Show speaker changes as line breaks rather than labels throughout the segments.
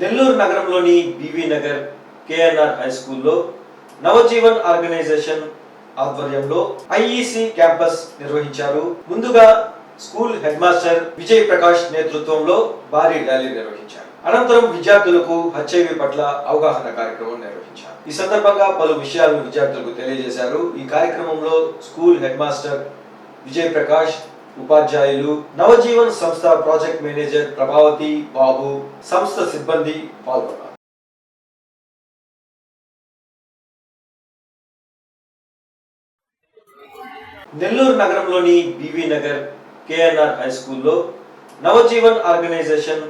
నెల్లూరు నగరంలోని BV Nagar KNR high స్కూల్లో Navjivan organisation ఆధ్వర్యంలో ఐఈసి క్యాంపస్ నిర్వహించారు. ముందుగా school head master Vijay Prakash నేతృత్వంలో భారీ ర్యాలీ నిర్వహించారు. అనంతరం విద్యార్థులకు హెచ్ఐవి పట్ల అవగాహన కార్యక్రమం నిర్వహించారు. ఈ సందర్భంగా పలు విషయాలను విద్యార్థులకు తెలియజేశారు. ఈ కార్యక్రమంలో school head master Vijay Prakash ఉపాధ్యాయులు నవజీవన్ సంస్థ ప్రాజెక్ట్ మేనేజర్ ప్రభావతి బాబు సంస్థ సిబ్బంది పాల్గొన్నారు. నెల్లూరు నగరంలోని బీవీ నగర్ కేఎన్ఆర్ హై స్కూల్లో నవజీవన్ ఆర్గనైజేషన్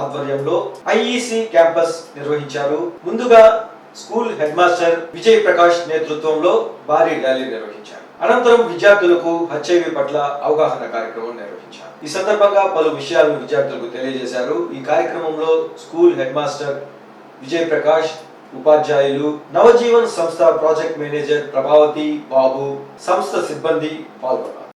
ఆధ్వర్యంలో ఐఈసి క్యాంపస్ నిర్వహించారు. ముందుగా school head master Vijay Prakash నేతృత్వంలో భారీ ర్యాలీ నిర్వహించారు. అనంతరం విద్యార్థులకు హెచ్ఐవి పట్ల అవగాహన కార్యక్రమం నిర్వహించారు. ఈ సందర్భంగా పలు విషయాలను విద్యార్థులకు తెలియజేశారు. ఈ కార్యక్రమంలో school head master Vijay Prakash ఉపాధ్యాయులు నవజీవన్ సంస్థ ప్రాజెక్ట్ మేనేజర్ ప్రభావతి బాబు సంస్థ సిబ్బంది పాల్గొన్నారు.